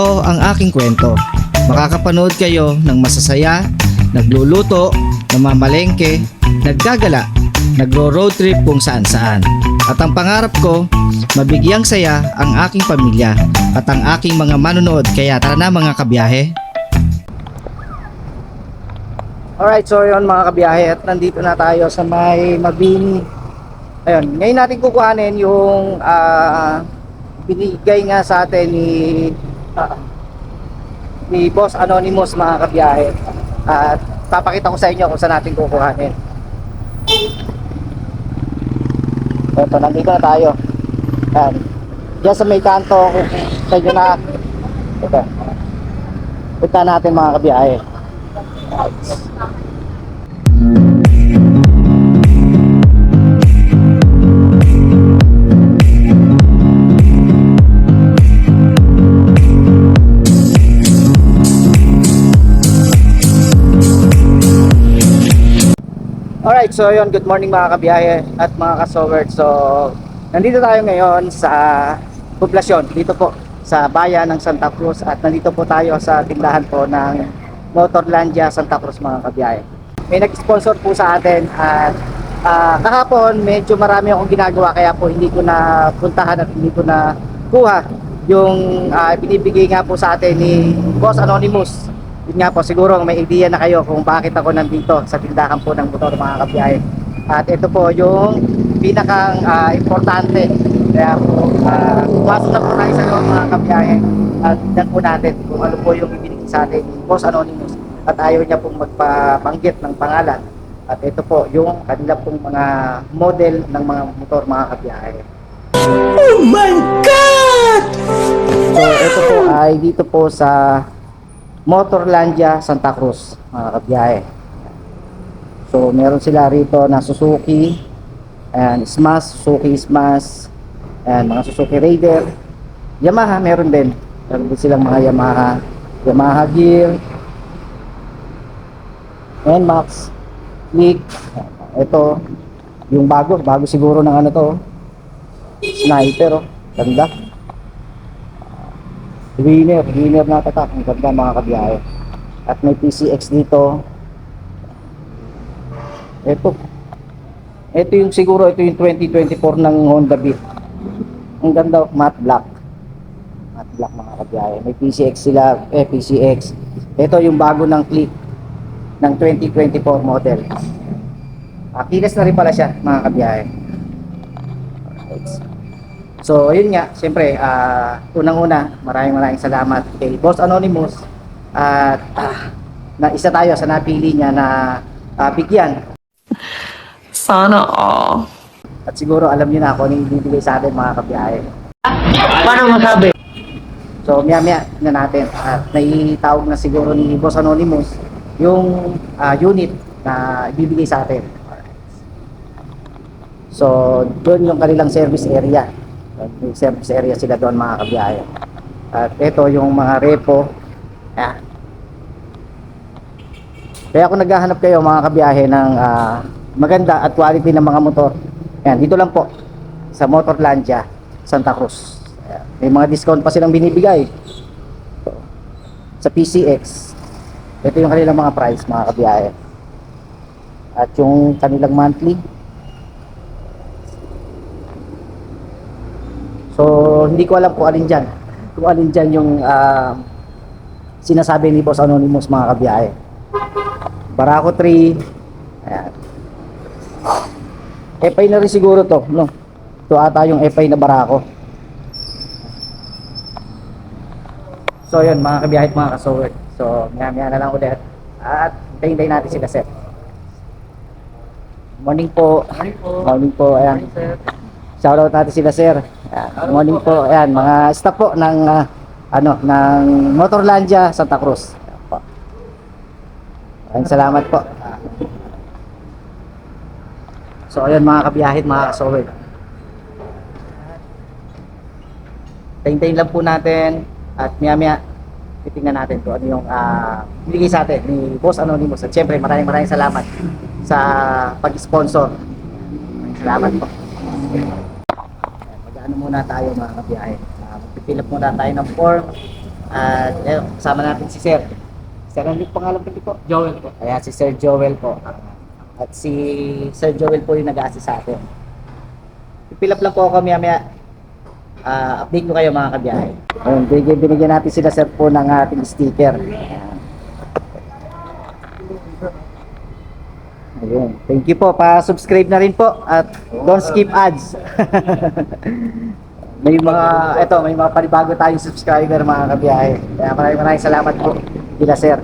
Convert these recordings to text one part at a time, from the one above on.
Ito ang aking kwento. Makakapanood kayo ng masasaya, nagluluto, namamalengke, naggagala, nagro-road trip kung saan saan. At ang pangarap ko, mabigyang saya ang aking pamilya at ang aking mga manonood kaya tara na mga kabiyahe. Alright, so yun mga kabiyahe at nandito na tayo sa may Mabini. Ayun, ngayon natin kukuhanin yung ah, binigay nga sa atin ni ah, ni Boss Anonymous mga kabiyahe. At papakita ko sa inyo kung saan natin kukuhanin. Ito, nandito na tayo. Yan. Diyan sa may kanto, sa inyo na. Ito. Punta natin mga kabiyahe. Alright, so yun, good morning mga kabiyahe at mga kasowert. So, nandito tayo ngayon sa poblasyon, dito po sa bayan ng Santa Cruz at nandito po tayo sa tindahan po ng Motorlandia Santa Cruz mga kabiyahe. May nag-sponsor po sa atin at ah, kahapon medyo marami akong ginagawa kaya po hindi ko na puntahan at hindi ko na kuha yung ah, binibigay nga po sa atin ni Boss Anonymous yun nga po, siguro may idea na kayo kung bakit ako nandito sa tindahan po ng motor mga kabiyahe. At ito po yung pinakang ah, importante. Kaya po, uh, pasok na po tayo sa loob mga kabiyahe. At tignan po natin kung ano po yung ibinigay sa atin ni Boss Anonymous. At ayaw niya pong magpapanggit ng pangalan. At ito po yung kanila pong mga model ng mga motor mga kabiyahe. Oh my God! So ito po ay dito po sa Motorlandia Santa Cruz mga kabiyahe. So meron sila rito na Suzuki and Smash, Suzuki Smash and mga Suzuki Raider. Yamaha meron din. Meron din silang mga Yamaha, Yamaha Gear, NMAX, Click. Ito yung bago, bago siguro ng ano to. Sniper oh. Ganda. Winner, winner na tatak. Ang ganda mga kabiyahe. At may PCX dito. Ito. Ito yung siguro, ito yung 2024 ng Honda Beat. Ang ganda, matte black. Matte black mga kabiyahe. May PCX sila, eh PCX. Ito yung bago ng click ng 2024 model. Ah, kilas na rin pala siya mga kabiyahe. So, yun nga, siyempre, ah, unang-una, maraming maraming salamat kay Boss Anonymous at ah, na isa tayo sa napili niya na ah, bigyan. Sana all. At siguro alam niyo na kung ano yung bibigay sa atin mga kabiyahe. Paano masabi? So, maya-maya na natin. At naitawag na siguro ni Boss Anonymous yung ah, unit na ibibigay sa atin. So, doon yung kanilang service area. May service area sila doon mga kabiyahe. At ito yung mga repo. Ayan. Kaya kung naghahanap kayo mga kabiyahe ng ah, maganda at quality ng mga motor, ayan, dito lang po sa Motorlandia, Santa Cruz. Ayan. May mga discount pa silang binibigay. Sa PCX. Ito yung kanilang mga price mga kabiyahe. At yung kanilang monthly. So, hindi ko alam kung alin dyan. Kung alin dyan yung ah, sinasabi ni Boss Anonymous mga kabiyahe. Barako 3. Ayan. FI na rin siguro to, no? Ito ata yung FI na Barako. So yun mga kabiyahe at mga kasowert. So maya maya na lang ulit. At hintayin natin sila sir. Morning po. Morning po. Morning po. Ayan. Shoutout natin sila sir. Morning po. Ayan, mga staff po ng ah, ano ng Motorlandia Santa Cruz. Ayan salamat po. So ayun mga kabiyahit, mga kasowert. Tayin-tayin lang po natin at maya-maya titingnan natin kung ano yung uh, binigay sa atin ni Boss Anonymous. At syempre maraming maraming salamat sa pag-sponsor. Salamat po. Muna tayo mga kabiyahe. Uh, Magpipilap muna tayo ng form At ayun, kasama natin si Sir. Sir, ano yung pangalan ko po? Joel po. Ayan, si Sir Joel po. At si Sir Joel po yung nag-assist sa atin. Ipilap lang po ako maya-maya. Ah, update ko kayo mga kabiyahe. Ayun, binigyan, binigyan natin sila sir po ng ating sticker. Ayun. Thank you po. Pa-subscribe na rin po at don't skip ads. may mga eto, may mga panibago tayong subscriber mga kabiyahe. Kaya maraming maraming salamat po kila sir.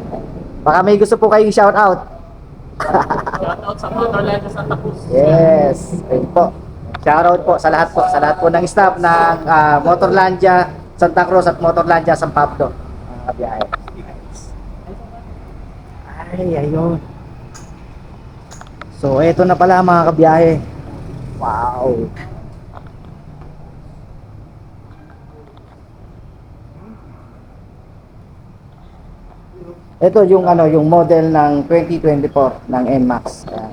Baka may gusto po kayong shout out. Shoutout sa mga Orlando Santa Cruz. Yes. Ayun po. Shoutout po sa lahat po, sa lahat po ng staff ng ah, Motorlandia Santa Cruz at Motorlandia San Pablo. Mga kabiyahe. Ay, ayun. So, eto na pala mga kabiyahe. Wow. Ito yung ano, yung model ng 2024 ng NMAX. Ayan.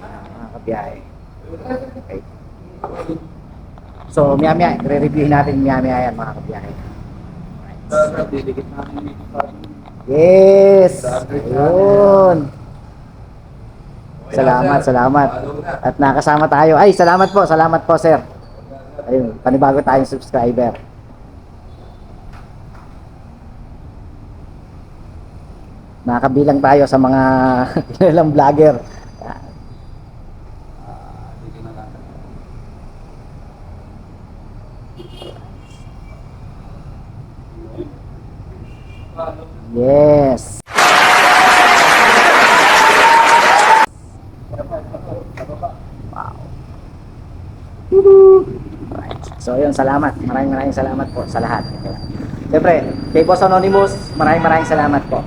Mga kabiyahe. Okay. So, maya maya, re-reviewin natin maya maya yan mga kabiyahe. Yes! Ayun! Salamat, salamat. At nakasama tayo. Ay, salamat po, salamat po, sir. Ayun, panibago tayong subscriber. Nakabilang tayo sa mga kilalang vlogger. Yes. Wow. Alright. So yun, salamat. Maraming maraming salamat po sa lahat. Siyempre, kay Boss Anonymous, maraming maraming salamat po.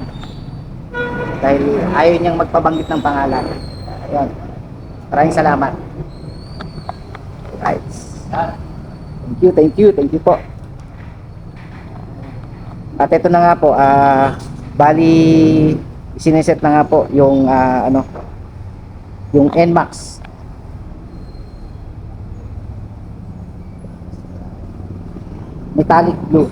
Dahil ayaw niyang magpabanggit ng pangalan. Ayun. Maraming salamat. Right. Thank you, thank you, thank you po. At ito na nga po, ah, bali, sineset na nga po yung, ah, ano, yung NMAX. Metallic blue.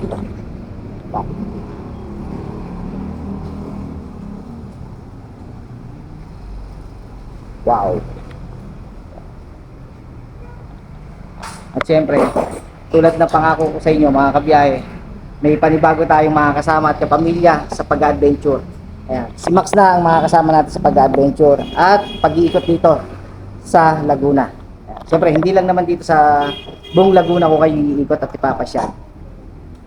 Wow. At syempre, tulad ng pangako ko sa inyo mga kabiyahe, may panibago tayong mga kasama at kapamilya sa pag-adventure. Ayan. Si Max na ang mga kasama natin sa pag-adventure at pag-iikot dito sa Laguna. Siyempre, hindi lang naman dito sa buong Laguna ko kayo iikot at ipapasyal.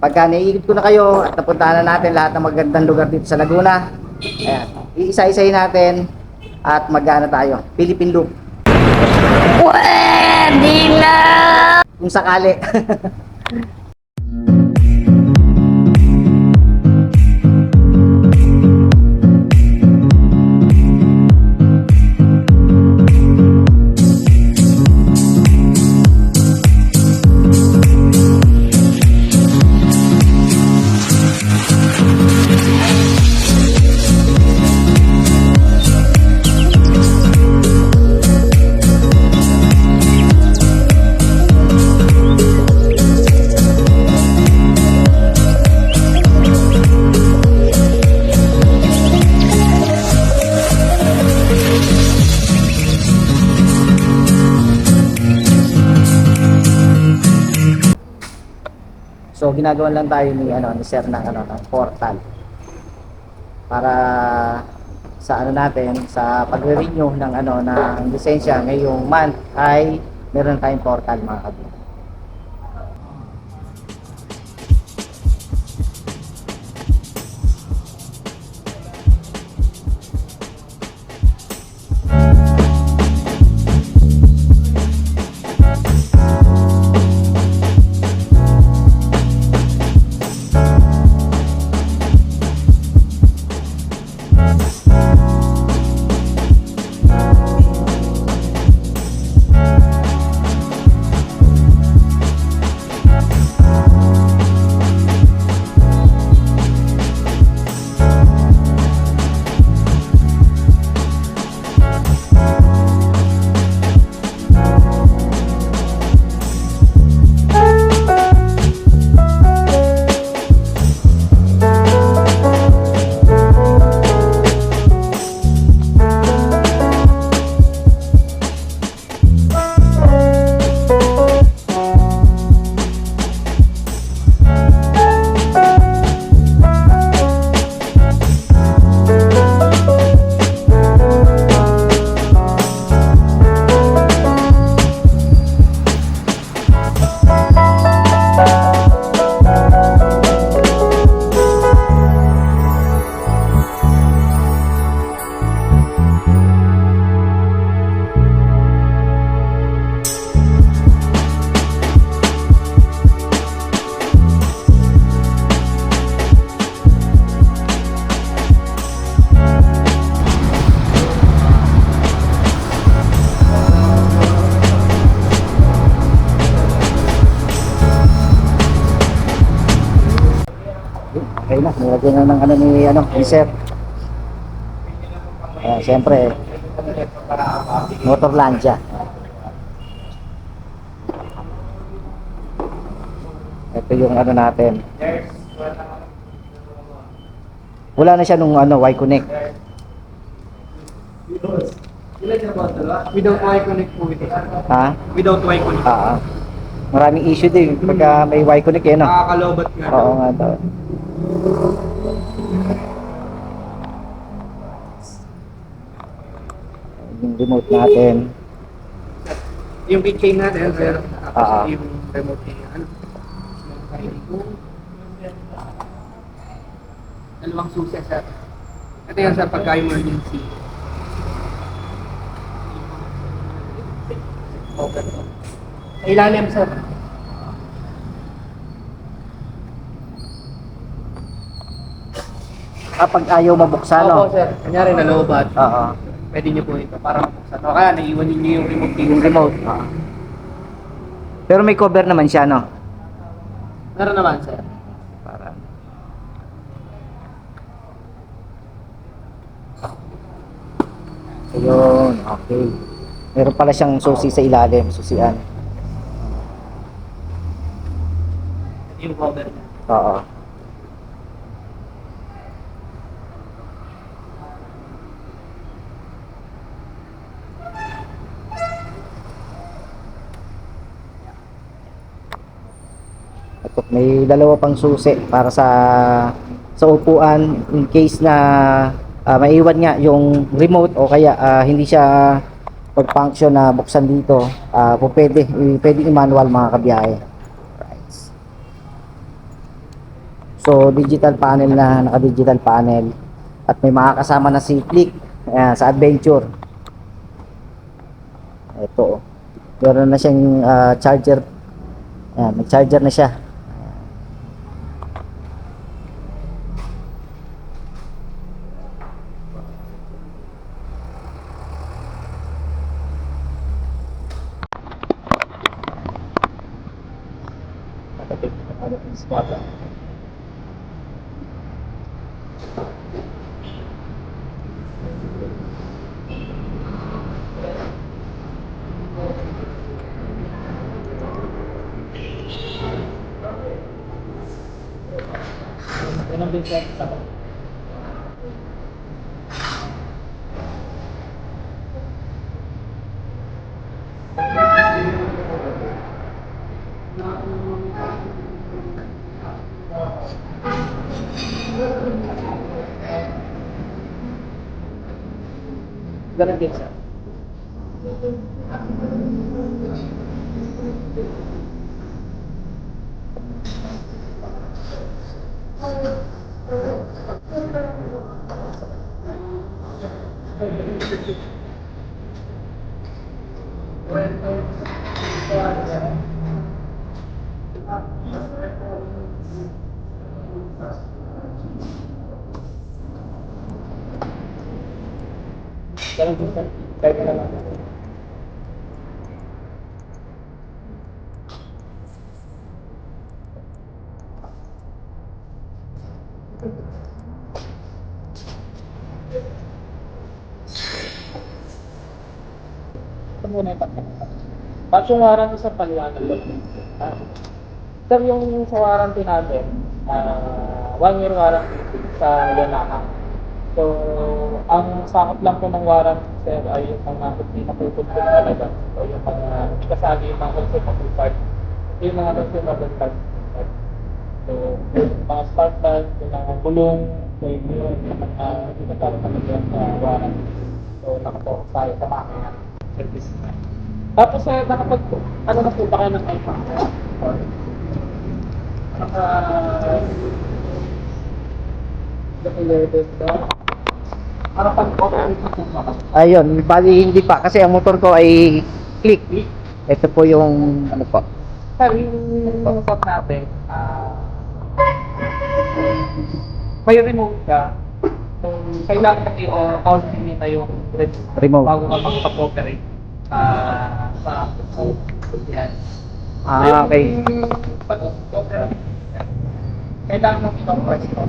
Pagka naiikot ko na kayo at napuntahan na natin lahat ng magandang lugar dito sa Laguna, ayan, iisa-isahin natin at magana tayo. Philippine Loop. Pwede na! Kung sakali. So ginagawan lang tayo ni ano ni Sir ng ano ng portal para sa ano natin sa pagre-renew ng ano ng lisensya ngayong month ay meron tayong portal mga kabila. Lagyan na ng ano ni, ano, ni Sir. Ayan, siyempre, Motorlandia. Ito yung ano natin. Wala na siya nung ano, Y Connect. Without Y connect po ito. Ha? Without Y connect. Ah. Maraming issue din pagka may Y Connect eh, no? Nakakalobat nga. Oo nga daw. Yung remote natin. Yung keychain natin, sir. Tapos Ah. yung remote niya. Ano? Dalawang susi, sir. Ito yan, sir, pagka emergency. Okay. Ilalim, sir. Kapag ayaw mabuksan, no? Opo, sir. Kunyari, nalobat. Oo. Pwede niyo po ito para mabuksan. O kaya, naiwan niyo yung remote Yung remote. Oo. Pero may cover naman siya, no? Meron naman, sir. Para. Ayun, okay. Meron pala siyang susi sa ilalim, susian. Yung cover niya. Oo. Ito, may dalawa pang susi para sa sa upuan in case na ah, maiwan nga yung remote o kaya ah, hindi siya pag-function na buksan dito. Ah, po pwede, pwede i-manual mga kabiyahe. Right. So, digital panel na, naka-digital panel. At may makakasama na si Click ayan, sa adventure. Ito. Meron na siyang ah, charger. Ayan, may charger na siya. Ganun din, sir. Ganun din, sir. Ganun Kahit na lang. Ito muna yung yung warranty sa paliwanag ko. Ah, sir, yung sa warranty natin, ah, one year warranty sa Yamaha. So, ang sakop lang po ng warranty, sir, ay yung mga hindi napupulpul talaga. So, yung mga kasali yung mga consumable part. Hindi yung mga consumable part. So, mga spark plug, yung mga bulong, so yung mga uh, kasali talaga yung uh, warranty. So, nakapokus tayo sa makina service na. Tapos, sir, nakapag, ano na po ba kayo ng iPhone? Or, naka, Nakapag Nakapag-operate na po? Ayun, bali hindi pa kasi ang motor ko ay click. Ito po yung ano po. Sir, yung shop natin, ah, may remote ka. So, kailangan i-on na yung remote Remote. bago ka makapag-operate ah, sa yan. Ah, okay. Yung pag-operate, kailangan mo i-press ko.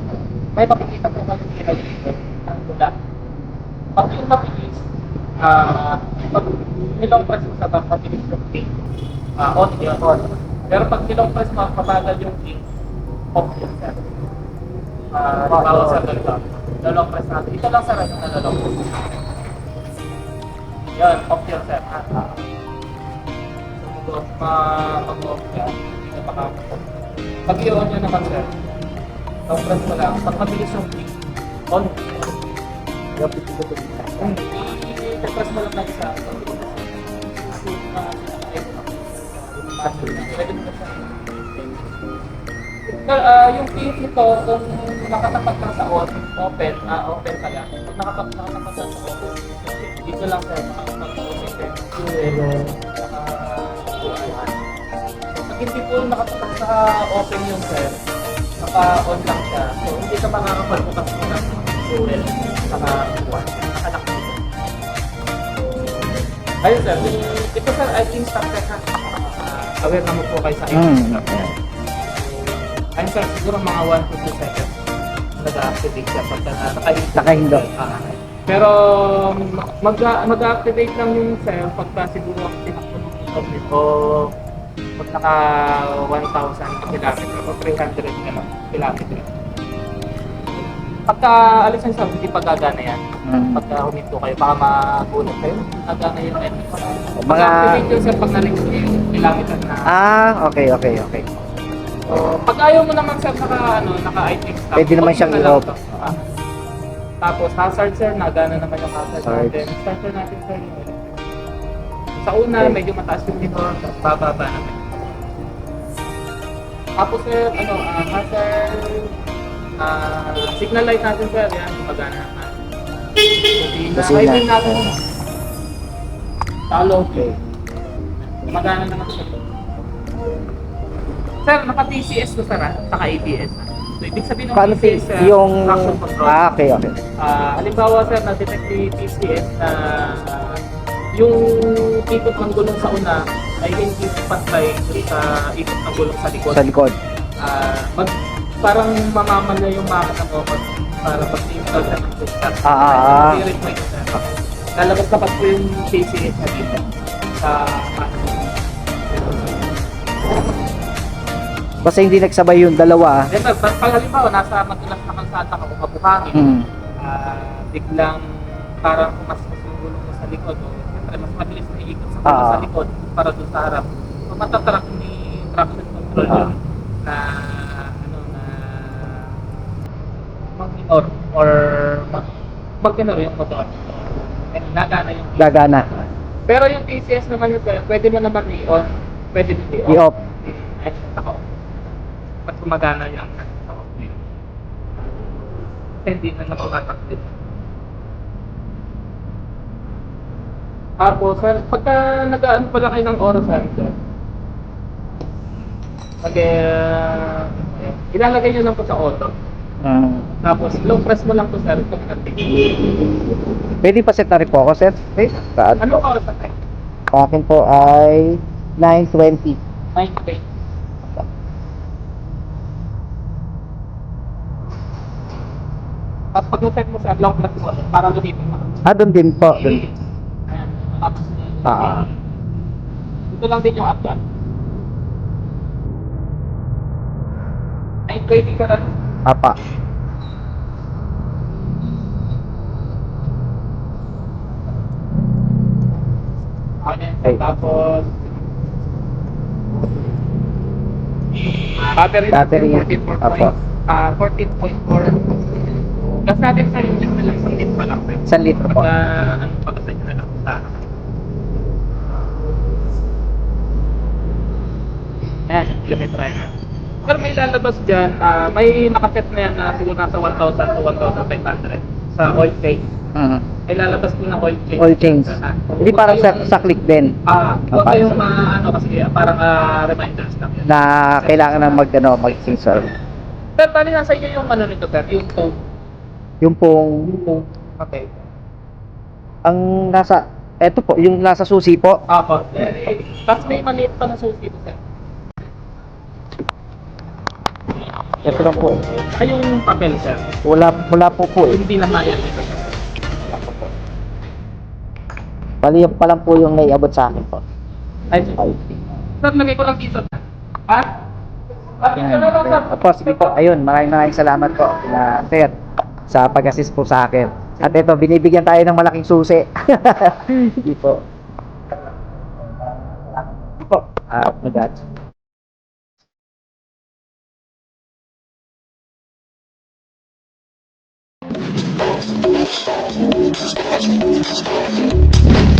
may makikita po nila dito ang tula. Pag yung mabilis, ah, pag nilong press mo sa top, mabilis yung ping. Ah, on yun, on. Pero pag nilong press mo, mabagal yung ping, off yun, sir. Ah, bawal sa ganito. Nalong press natin. Ito lang sir, yung nalong press. Yan, off ah. Sumunod, ma- mag-off yan. Hindi na Pag i-on nyo naman, sir, long press mo lang. Pag mabilis yung ping, on. Yung dito. I-press mo lang siya. Sir, ah, yung pink nito, kung nakatapat lang sa open, ah, open ka lang. Kung nakatapat, lang sa open, dito lang din. Fuel, saka kuhaan. Pag hindi po nakatapat sa open yung sir, naka-on lang siya. So, hindi ka makakapagbukas mo ng fuel, saka Ayun sir, ito sir, I think starter na. Ah, aware naman po kayo sa akin. Ayun sir, siguro mga 1 to 2 seconds nag-activate siya pagka na naka-hit. Nakahindo. Ah, pero mag mag-activate lang yung cell pagka siguro tinakbo ng motor nito pag naka 1,000 kilometer o 300 ano, kilometer. Pagka alis ang sabi, hindi pa gagana yan. Hmm. Pagka huminto kayo, baka magulat kayo. Gagana yung engine. Mga- Mag-activate yung sir pag na-reach yung kilometer na. Ah, okay, okay, okay. So, pag ayaw mo naman sir naka ano, naka item stop. Pwede naman siyang i-off. Ah. Tapos hazard sir, nagana naman yung hazard Hazard. natin. Natin sir yung electric. Sa una, Okay. medyo mataas yung motor, tapos bababa naman. Tapos sir, ano, ah, hazard, ah, signal light natin sir, yan, magana naman. Busina. Busina. Highway natin. Talo. Okay. Magana naman siya. Sir, naka-TCS to sir, ah, saka ABS. ah. So, ibig sabihin ng Paano TCS, sir, yung... traction control. Ah, okay, okay. Ah, halimbawa sir, na-detect ni TCS na yung ikot ng gulong sa una ay hindi pantay sa ikot ng gulong sa likod. Sa likod. Ah, mag, parang mamamalya yung makina mo pag, para pag install ka ng. Ah, ah, ah. Direct mo sir. Lalabas dapat po yung TCS na dito sa. Basta hindi nagsabay yung dalawa. Then, pag, pag halimbawa, nasa matulas na kalsada ka kung mabuhangin, Hmm. ah, biglang parang kumasmas yung gulong mo sa likod o siyempre mas mabilis na iikot sa gulong Ah. sa likod para doon sa harap. So matatrack ni traction control Ah. yun na ano na mag-minor or mag mag-minor yung motor. And nagana yung Gagana. Pero yung TCS naman yung pwede mo naman i-on, pwede mo i-off. I-off. Ay, ako. Pag gumagana yung hindi na napukatak din. Tapos, pagka nag-ano pala kayo ng oras, sir, pag uh, ilalagay nyo lang po sa auto. Hmm. Tapos, low press mo lang po, sir, pag Pwede pa set na rin po ako, sir? Okay? Saan Ano po? oras na tayo? Akin po ay 9.20. 9 Tapos pag na-set mo sa lock press mo, para lumipin mo. Ah, doon din po. Doon. Tapos, Ah. Ito lang din yung doon. Ay, pwede ka na. Apa. Ay. Tapos, battery, Battery, natin, 14.4 apo. Ah, 14.4. Gas natin sa engine na lang, isang pa lang. 1 litro po. Pagka, ano, pagka na lang sa Ayan, kilometer na. Pero may lalabas dyan, ah, may nakaset na yan na siguro nasa 1,000 to 1,500 sa oil change. Hmm. May lalabas din na oil change. Oil change. Ah, Hindi huwag parang sa, sa click din Ah, huwag Ah, kayong ma- ano kasi ah, parang ah, reminders lang yun. na kailangan na mag, ano, mag-sensor. Pero bali nasa inyo yung ano nito, sir, yung tone. Yung pong, Okay. ang nasa, eto po, yung nasa susi po. Apo. Tapos may maliit pa na susi ito, sir. Ito lang po. Ay, yung papel, sir. Wala, wala po po eh. Hindi na mayat ito. Bali yung pa lang po yung naiabot sa akin po. Ay, sir, lagay ko lang dito. Ha? Na lang, sir? Opo, sige po. Ayun, maraming maraming salamat po na sir sa pag-assist po sa akin. At ito, binibigyan tayo ng malaking susi. Hindi po. Po. Ah, Thank you.